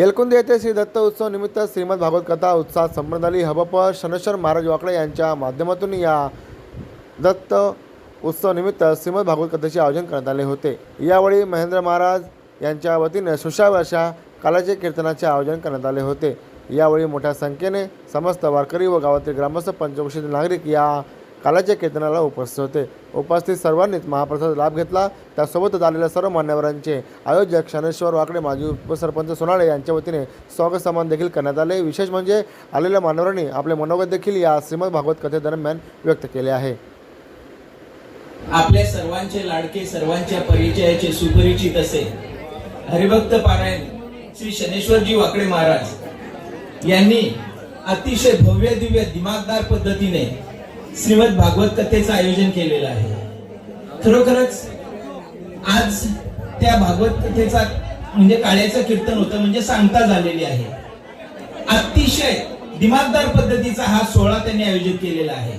एलकुंदी येथे श्री दत्त उत्सव निमित्त श्रीमद भागवत कथा उत्साहात संपन्न झाली. हबप शनेश्वर महाराज वाकडे यांच्या माध्यमातून या दत्त उत्सव निमित्त श्रीमद भागवत कथेचे आयोजन करण्यात आले होते. यावेळी महेंद्र महाराज यांच्या वतीने सुशावर्षा कालाचे कीर्तनाचे आयोजन करण्यात आले होते. यावेळी मोठ्या संख्येने समस्त वारकरी व गावातील ग्रामस्थ पंचवशी नागरिक या कालाच्या कीर्तनाला उपस्थित होते. उपस्थित सर्वांनीच महाप्रसाद लाभ घेतला. त्यासोबतच आलेल्या सर्व मान्यवरांचे आयोजक शनेश्वर वाकडे माजी उपसरपंच सोनाळे यांच्या वतीने स्वागत सन्मान देखील करण्यात आले. विशेष म्हणजे आलेल्या मान्यवरांनी आपले मनोगत देखील या श्रीमद भागवत कथेदरम्यान व्यक्त केले आहे. आपल्या सर्वांचे लाडके सर्वांच्या परिचयाचे सुपरिचित असे हरिभक्त पारायण श्री शनेश्वरजी वाकडे महाराज यांनी अतिशय भव्य दिव्य दिमागदार पद्धतीने श्रीमद भागवत कथेचं आयोजन केलेलं आहे. खरोखरच आज त्या भागवत कथेचा म्हणजे काळ्याचं कीर्तन होतं म्हणजे सांगता झालेली आहे. अतिशय दिमागदार पद्धतीचा हा सोहळा त्यांनी आयोजित केलेला आहे.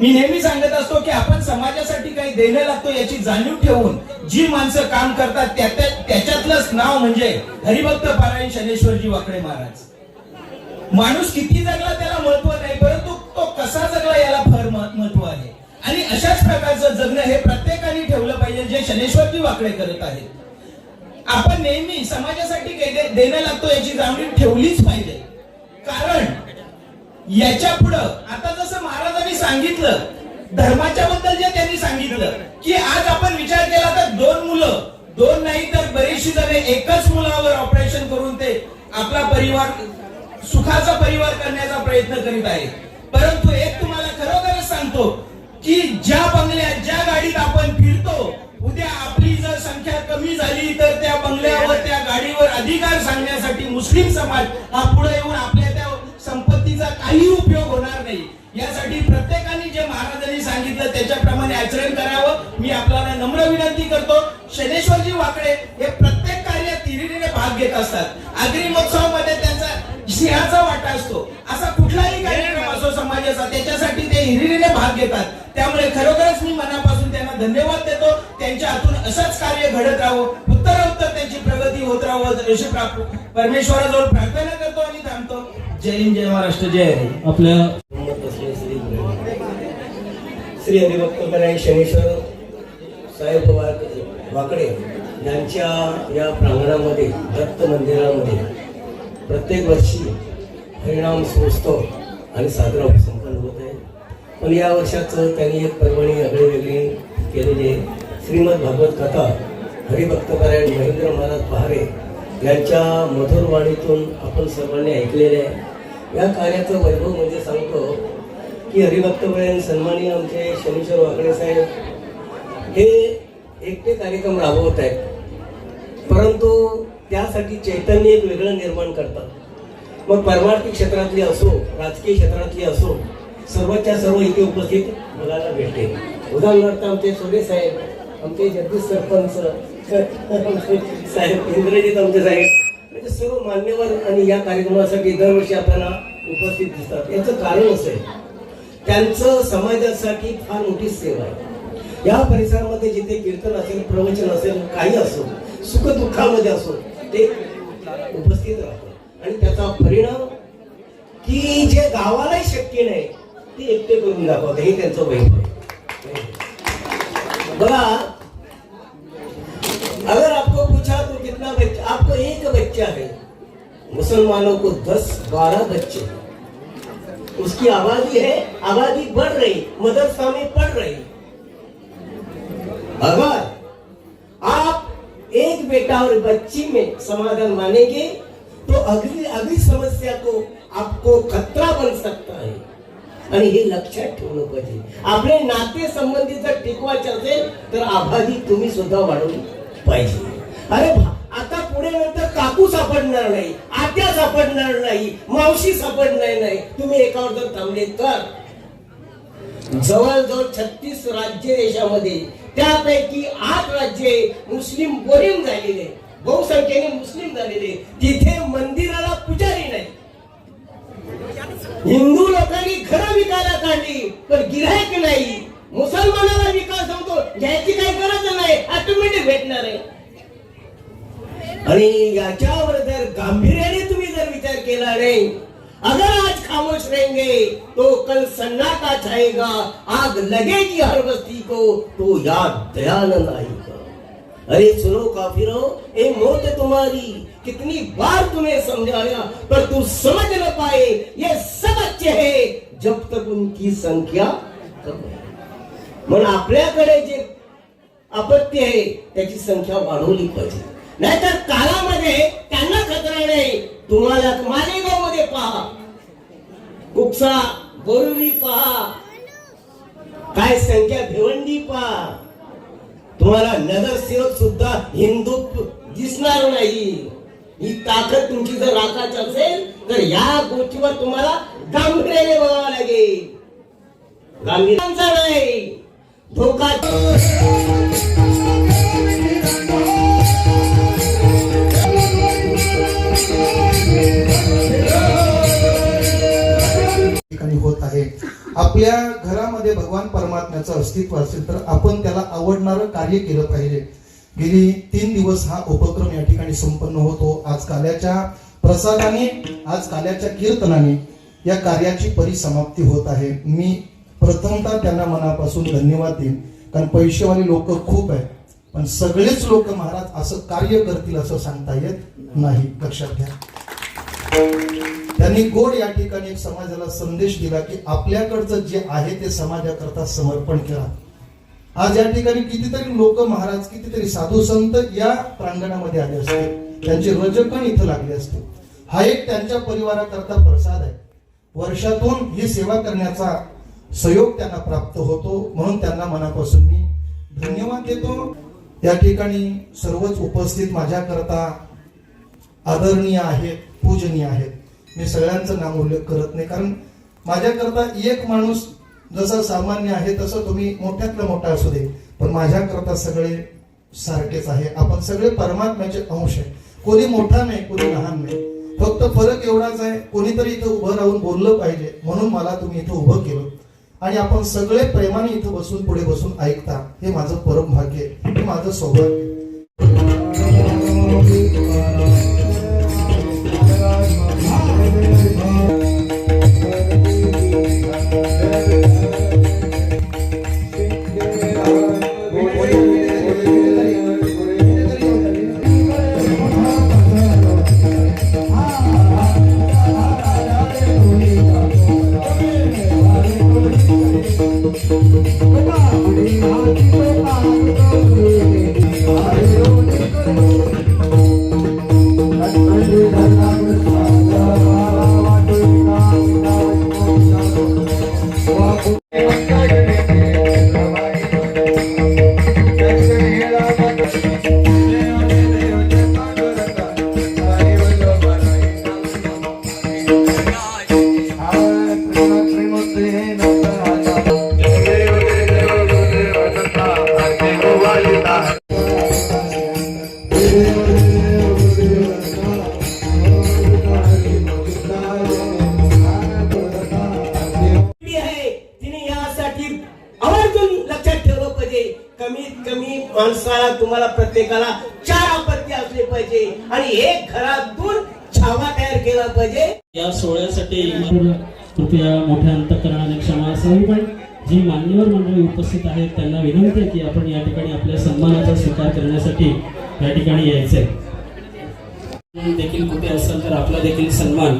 मी नेहमी सांगत असतो की आपण समाजासाठी काही देणं लागतो याची जाणीव ठेवून जी माणसं काम करतात त्या त्याच्यातलंच नाव म्हणजे हरिभक्त पारायण शनेश्वरजी वाकडे महाराज. माणूस किती जगला त्याला महत्त्व नाही परंतु तो कसा जगला याला फार महत्त्व आहे. आणि अशाच प्रकारचं जगणं हे प्रत्येकाने ठेवलं पाहिजे जे शनेश्वरजी वाकडे करत आहेत. आपण नेहमी समाजासाठी काही देणं लागतो याची जाणीव ठेवलीच पाहिजे. कारण याच्या पुढं आता जसं महाराजांनी सांगितलं धर्माच्या बद्दल जे त्यांनी सांगितलं की आज आपण विचार केला तर दोन मुलं दोन नाही तर बरेचशी जण एकच मुलावर ऑपरेशन करून ते आपला परिवार सुखाचा परिवार करण्याचा प्रयत्न करीत आहेत. सांगतो की ज्या बंगल्यात ज्या गाडीत आपण फिरतो उद्या आपली जर संख्या कमी झाली तर त्या बंगल्यावर त्या गाडीवर अधिकार सांगण्यासाठी मुस्लिम समाज हा पुढे येऊन आपल्या त्या संपत्तीचा काही उपयोग होणार नाही. यासाठी प्रत्येकाने जे महाराजांनी सांगितलं त्याच्याप्रमाणे आचरण करावं. मी आपल्याला नम्र विनंती करतो शनेश्वरजी वाकडे हे प्रत्येक कार्यात तिरिरीने भाग घेत असतात. आगरी महोत्सवामध्ये त्यांचा सिंहाचा वाटा असतो. असा कुठलाही कार्यक्रम असो समाजाचा त्याच्यासाठी हिरिरीने भाग घेतात. त्यामुळे खरोखरच मी मनापासून त्यांना धन्यवाद देतो. त्यांच्या हातून असंच कार्य घडत राहावं उत्तरोत्तर त्यांची प्रगती होत राहावं अशी प्रा- परमेश्वराजवळ प्रार्थना करतो आणि थांबतो. जय हिंद जय महाराष्ट्र जय हरी. आपल्या श्री श्री हरिभक्तपरायण शनेश्वर साहेब वाकडे यांच्या या प्रांगणामध्ये दत्त मंदिरामध्ये प्रत्येक वर्षी हरिणाम सोत्सव आणि साजरा होतो. पण या वर्षाचं त्यांनी एक पर्वणी आगळी वेगळी केलेली आहे. श्रीमद भागवत कथा हरिभक्तपरायण महेंद्र महाराज पहारे यांच्या मधुर वाणीतून आपण सर्वांनी ऐकलेले आहे. या कार्याचं वैभव म्हणजे सांगतो की हरिभक्तपरायण सन्मानी आमचे शनीश्वर वाकडे साहेब हे एकटे कार्यक्रम राबवत आहेत. परंतु त्यासाठी चैतन्य एक वेगळं निर्माण करतात. मग परमार्थिक क्षेत्रातली असो राजकीय क्षेत्रातली असो सर्वच्या सर्व इथे उपस्थित बघायला भेटते उदाहरणार्थ आमचे सोडे साहेब आमचे जगदीश सरपंच साहेब इंद्रजित आमचे साहेब. म्हणजे सर्व मान्यवर आणि या कार्यक्रमासाठी दरवर्षी आपल्याला उपस्थित दिसतात. याचं कारण असं आहे. त्यांचं समाजासाठी फार मोठी सेवा आहे. या परिसरामध्ये जिथे कीर्तन असेल प्रवचन असेल काही असो सुख दुःखामध्ये असो ते उपस्थित राहतात. आणि त्याचा परिणाम की जे गावालाही शक्य नाही एकटे बघा, अगर आपको पूछा तो कितना बच्चा, आपको एक बच्चा है, मुसलमानों को दस बारह बच्चे उसकी आबादी है, आबादी बढ़ रही, मदरसा में पढ़ रही। अगर आप एक बेटा और बच्ची में समाधान मानेंगे तो अगली अगली समस्या को आपको खतरा बन सकता है। आणि हे लक्षात ठेवलं पाहिजे आपले नाते संबंधी जर टिकवायचे असेल तर आबादी तुम्ही सुद्धा वाढवली पाहिजे. अरे आता पुढे नंतर काकू सापडणार नाही आत्या सापडणार नाही मावशी सापडणार नाही. तुम्ही एकावर जर थांबले तर? जवळजवळ छत्तीस राज्य देशामध्ये त्यापैकी आठ राज्ये मुस्लिम बोरिंग झालेले बहुसंख्येने मुस्लिम झालेले तिथे मंदिराला पुजारी हिंदू लोकांनी घरं विकायला काढली पण गिरायक नाही. मुसलमानाला विकास सांगतो घ्यायची काही गरज नाही ऑटोमॅटिक भेटणार आहे. आणि याच्यावर जर गांभीर्याने तुम्ही जर विचार केला नाही अगर आज खामोश रहेंगे तो कल सन्नाटा छाएगा आग लगेगी हर बस्ती को तो याद दयानंद आएगा अरे सुनो काफिरों ए मौत तुम्हारी। कितनी बार तुम्हें समझाया पर तुम समझ न पाए। ये सब अच्छे है। जब तक उनकी संख्या कम है। म्हणून आपल्याकडे जे अपत्य आहे त्याची संख्या वाढवली पाहिजे. नाहीतर कालामध्ये त्यांना खतरा नाही. तुम्हाला मालेगावमध्ये पहा. कुपसा बोरुली पहा. काय संख्या भिवंडी पहा. तुम्हाला नगरसेवक सुद्धा हिंदू दिसणार नाही। ही ताकद तुमची जर राखायची असेल तर या गोष्टीवर तुम्हाला गांभीर्याने बघावं लागेल गांभीर्यांचा नाही धोका आपल्या भगवान परमात्म्याचं अस्तित्व असेल तर आपण त्याला आवडणारं कार्य केलं पाहिजे. गेली तीन दिवस हा उपक्रम या ठिकाणी संपन्न होतो. आज काल्याच्या प्रसादाने आज काल्याच्या कीर्तनाने या कार्याची परिसमाप्ती होत आहे. मी प्रथमतः त्यांना मनापासून धन्यवाद देईन. कारण पैसेवाले लोक खूप आहेत. पण सगळेच लोक महाराज असं कार्य करतील असं सांगता येत नाही. लक्षात घ्या. त्यांनी गोड या ठिकाणी एक समाजाला संदेश दिला की आपल्याकडचं जे आहे ते समाजाकरता समर्पण करा. आज या ठिकाणी कितीतरी लोक महाराज कितीतरी साधू संत या प्रांगणामध्ये आले असते. त्यांचे रजकण इथं लागले असते. हा एक त्यांच्या परिवाराकरता प्रसाद आहे. वर्षातून ही सेवा करण्याचा सहयोग त्यांना प्राप्त होतो म्हणून त्यांना मनापासून मी धन्यवाद देतो. या ठिकाणी सर्वच उपस्थित माझ्याकरता आदरणीय आहेत. पूजनीय आहेत मी सगळ्यांचं नाम उल्लेख करत नाही. कारण माझ्याकरता एक माणूस जसा सामान्य आहे तसं तुम्ही मोठ्यातला मोठा असू दे. पण माझ्याकरता सगळे सारखेच आहे. आपण सगळे परमात्म्याचे अंश आहे. कोणी मोठा नाही कोणी लहान नाही. फक्त फरक एवढाच आहे कोणीतरी इथं उभं राहून बोललं पाहिजे म्हणून मला तुम्ही इथं उभं केलं. आणि आपण सगळे प्रेमाने इथं बसून पुढे बसून ऐकता हे माझं परम भाग्य आहे. हे माझं सौभाग्य कमी माणसाला तुम्हाला प्रत्येकाला चार आपत्ती असले पाहिजे. आणि एक घरातून छावा तयार केला पाहिजे. या सोहळ्यासाठी कृपया मोठ्या अंतकरणाने क्षमा असावी पण जी मान्यवर मंडळी उपस्थित आहेत त्यांना विनंती आहे की आपण या ठिकाणी आपल्या सन्मानाचा स्वीकार करण्यासाठी या ठिकाणी यायचंय. देखील कुठे असेल तर आपला देखील सन्मान.